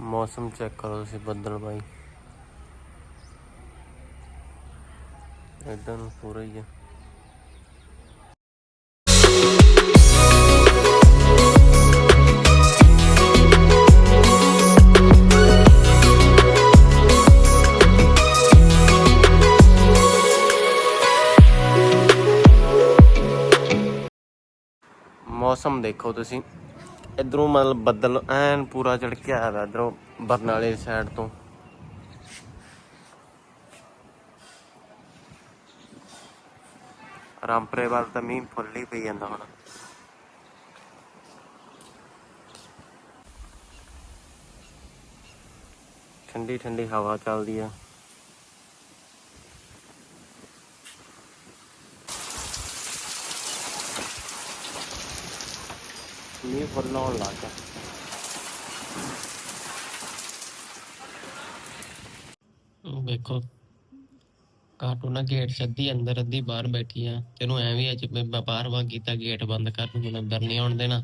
ਮੌਸਮ ਚੈੱਕ ਕਰੋ ਤੁਸੀਂ ਬੱਦਲ ਬਾਈ। ਇਦਾਂ ਨੂੰ ਪੂਰਾ ਹੀ ਆ। ਮੌਸਮ ਦੇਖੋ ਤੁਸੀਂ। ਇਧਰੋਂ ਮਤਲਬ ਬੱਦਲ ਐਨ ਪੂਰਾ ਚੜ ਕੇ ਆਇਆ ਵਾ, ਇਧਰੋਂ ਬਰਨਾਲੇ ਸਾਈਡ ਤੋਂ। ਰਾਮਪਰੇ ਵੱਲ ਤਾਂ ਮੀਂਹ ਫੁੱਲ ਹੀ ਪਈ ਜਾਂਦਾ ਹੁਣ। ਠੰਡੀ ਠੰਡੀ ਹਵਾ ਚੱਲਦੀ ਆ। ਮੀਂਹ ਫੁੱਲ ਆਉਣ ਲੱਗ ਗਿਆ ਵੇਖੋ ਕਾਟੂ ਗੇਟ ਸੱਦੀ ਅੰਦਰ ਅੱਧੀ ਬਾਹਰ ਬੈਠੀ ਆ। ਤੈਨੂੰ ਐਵੇਂ ਅੱਜ ਮੈਂ ਬਾਹਰ ਵਾਂ ਕੀਤਾ ਗੇਟ ਬੰਦ ਕਰ ਮੈਨੂੰ ਅੰਦਰ ਨਹੀਂ ਆਉਣ ਦੇਣਾ।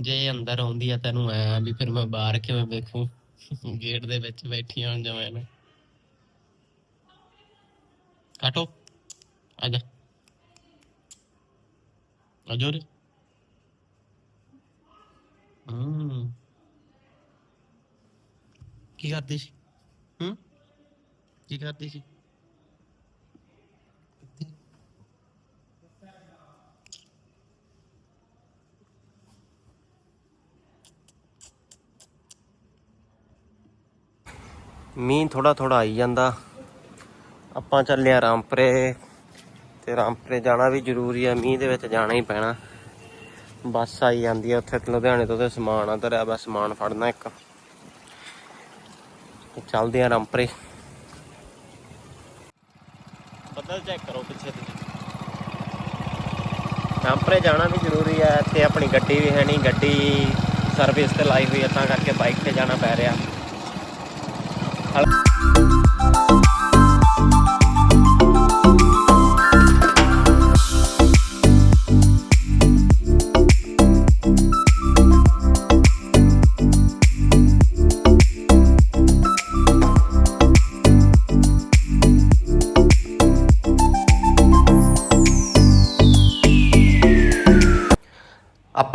ਜੇ ਅੰਦਰ ਆਉਂਦੀ ਆ, ਤੈਨੂੰ ਐ ਵੀ ਫਿਰ ਮੈਂ ਬਾਹਰ ਕਿਵੇਂ ਵੇਖੂ? ਗੇਟ ਦੇ ਵਿੱਚ ਬੈਠੀ ਆਉਣ ਜਾਵਾਂ ਨਾ ਕਾਟੋ, ਆ ਜਾ। ਆ ਜਾ ਰੇ ਹੂੰ ਕੀ ਕਰਦੀ ਸੀ? ਹੂੰ? ਕੀ ਕਰਦੀ ਸੀ? ਮੀਂਹ ਥੋੜਾ ਥੋੜਾ ਆਈ ਜਾਂਦਾ। ਆਪਾਂ ਚੱਲੇ ਆ ਰਾਮਪੁਰੇ ਤੇ ਰਾਮਪੁਰੇ ਜਾਣਾ ਵੀ ਜ਼ਰੂਰੀ ਆ, ਮੀਂਹ ਦੇ ਵਿੱਚ ਜਾਣਾ ਹੀ ਪੈਣਾ। ਬੱਸ ਆਈ ਜਾਂਦੀ ਆ ਉੱਥੇ, ਲੁਧਿਆਣੇ ਤੋਂ ਤੇ ਸਮਾਨ ਆ, ਧਰਿਆ ਬਸ ਸਮਾਨ ਫੜਨਾ ਇੱਕ। ਚੱਲਦੇ ਆ ਰਾਮਪੁਰੇ। ਬੱਦਲ ਚੈੱਕ ਕਰੋ ਪਿੱਛੇ ਤੁਸੀਂ। ਰਾਮਪੁਰੇ ਜਾਣਾ ਵੀ ਜ਼ਰੂਰੀ ਹੈ ਤੇ ਆਪਣੀ ਗੱਡੀ ਵੀ ਹੈ ਨਹੀਂ, ਗੱਡੀ ਸਰਵਿਸ ਤੇ ਲਾਈ ਹੋਈ ਹੈ ਤਾਂ ਕਰਕੇ ਬਾਈਕ ਤੇ ਜਾਣਾ ਪੈ ਰਿਹਾ।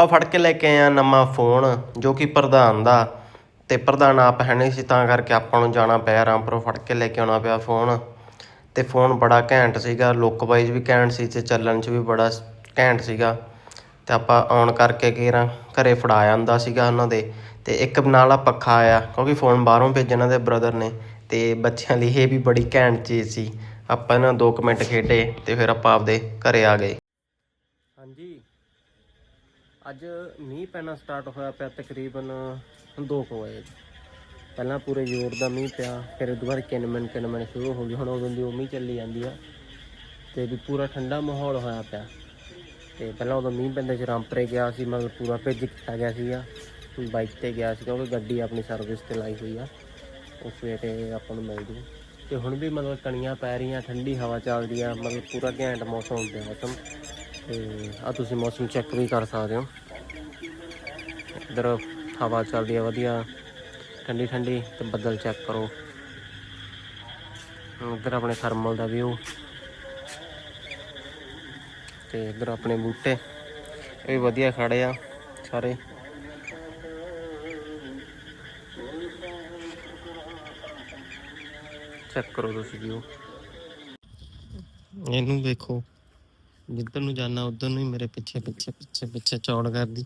ਆਪਾਂ ਫੜ ਕੇ ਲੈ ਕੇ ਆਏ ਆ ਨਵਾਂ ਫੋਨ, ਜੋ ਕਿ ਪ੍ਰਧਾਨ ਦਾ। ਤੇ ਪ੍ਰਧਾਨ ਆਪ ਹੈ ਨਹੀਂ ਸੀ, ਤਾਂ ਕਰਕੇ ਆਪਾਂ ਨੂੰ ਜਾਣਾ ਪਿਆ ਰਾਮਪੁਰੋਂ ਫੜ ਕੇ ਲੈ ਕੇ ਆਉਣਾ ਪਿਆ ਫੋਨ। ਤੇ ਫੋਨ ਬੜਾ ਘੈਂਟ ਸੀਗਾ, ਲੁੱਕ ਵਾਈਜ਼ ਵੀ ਘੈਂਟ ਸੀ ਤੇ ਚੱਲਣ 'ਚ ਵੀ ਬੜਾ ਘੈਂਟ ਸੀਗਾ। ਤੇ ਆਪਾਂ ਆਨ ਕਰਕੇ ਕੇਰਾਂ, ਘਰੇ ਫੜਾ ਆਂਦਾ ਸੀਗਾ ਉਹਨਾਂ ਦੇ। ਤੇ ਇੱਕ ਨਾਲ ਆ ਪੱਖਾ ਆਇਆ, ਕਿਉਂਕਿ ਫੋਨ ਬਾਹਰੋਂ ਭੇਜਣਾ ਦੇ ਬ੍ਰਦਰ ਨੇ। ਤੇ ਬੱਚਿਆਂ ਲਈ ਇਹ ਵੀ ਬੜੀ ਘੈਂਟ ਚੀਜ਼ ਸੀ। ਆਪਾਂ ਇਹਨਾਂ 2 ਮਿੰਟ ਖੇਡੇ ਤੇ ਫਿਰ ਆਪਾਂ ਆਪਦੇ ਘਰੇ ਆ ਗਏ। ਹਾਂਜੀ। ਅੱਜ ਮੀਂਹ ਪੈਣਾ ਸਟਾਰਟ ਹੋਇਆ ਪਿਆ ਤਕਰੀਬਨ 2 ਵਜੇ। ਪਹਿਲਾਂ ਪੂਰੇ ਜ਼ੋਰ ਦਾ ਮੀਂਹ ਪਿਆ, ਫਿਰ ਉਦੋਂ ਬਾਅਦ ਕਿਨਮਨ ਕਿਨਮਨ ਸ਼ੁਰੂ ਹੋ ਗਈ। ਹੁਣ ਉਦੋਂ ਦੀ ਉਹ ਮੀਂਹ ਚੱਲੀ ਜਾਂਦੀ ਆ ਤੇ ਵੀ ਪੂਰਾ ਠੰਡਾ ਮਾਹੌਲ ਹੋਇਆ ਪਿਆ। ਤੇ ਪਹਿਲਾਂ ਉਦੋਂ ਮੀਂਹ ਪੈਂਦੇ ਚ ਰਾਮਪਰੇ ਗਿਆ ਸੀ ਮਤਲਬ ਪੂਰਾ ਭਿੱਜ ਕੀਤਾ ਗਿਆ ਸੀਗਾ। ਬਾਈਕ ਤੇ ਗਿਆ ਸੀ ਕਿਉਂਕਿ ਗੱਡੀ ਆਪਣੀ ਸਰਵਿਸ ਤੇ ਲਾਈ ਹੋਈ ਆ। ਉਸ ਵੇਲੇ ਆਪਾਂ ਨੂੰ ਮਿਲ ਜੂ ਤੇ ਹੁਣ ਵੀ ਮਤਲਬ ਕਣੀਆਂ ਪੈ ਰਹੀਆਂ, ਠੰਡੀ ਹਵਾ ਚੱਲਦੀ ਆ, ਮਤਲਬ ਪੂਰਾ ਘੈਂਟ ਮੌਸਮ ਹੋ। ਗਿਆ ਮੌਸਮ ਤੇ ਆ ਤੁਸੀਂ ਮੌਸਮ ਚੈੱਕ ਵੀ ਕਰ ਸਕਦੇ ਹੋ। ਇਧਰ ਹਵਾ ਚੱਲਦੀ ਆ, ਵਧੀਆ। ਠੰਡੀ ਠੰਡੀ ਤੇ ਬੱਦਲ ਚੈੱਕ ਕਰੋ। ਇਧਰ ਆਪਣੇ ਥਰਮਲ ਦਾ ਵਿਊ ਤੇ ਇਧਰ ਆਪਣੇ ਬੂਟੇ, ਇਹ ਵੀ ਵਧੀਆ ਖੜੇ ਆ ਸਾਰੇ। ਚੈੱਕ ਕਰੋ ਤੁਸੀਂ ਵਿਊ ਇਹਨੂੰ ਦੇਖੋ ਜਿੱਧਰ ਨੂੰ ਜਾਣਾ, ਉਧਰ ਨੂੰ ਹੀ ਮੇਰੇ ਪਿੱਛੇ ਪਿੱਛੇ ਪਿੱਛੇ ਪਿੱਛੇ ਚੌੜ ਕਰਦੀ।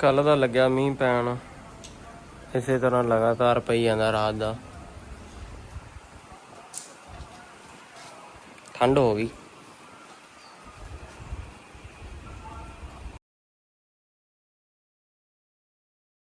ਕੱਲ ਦਾ ਲੱਗਿਆ ਮੀਂਹ ਪੈਣ। ਇਸੇ ਤਰ੍ਹਾਂ ਲਗਾਤਾਰ ਪਈ ਜਾਂਦਾ ਰਾਤ ਦਾ। ਠੰਡ ਹੋ ਗਈ।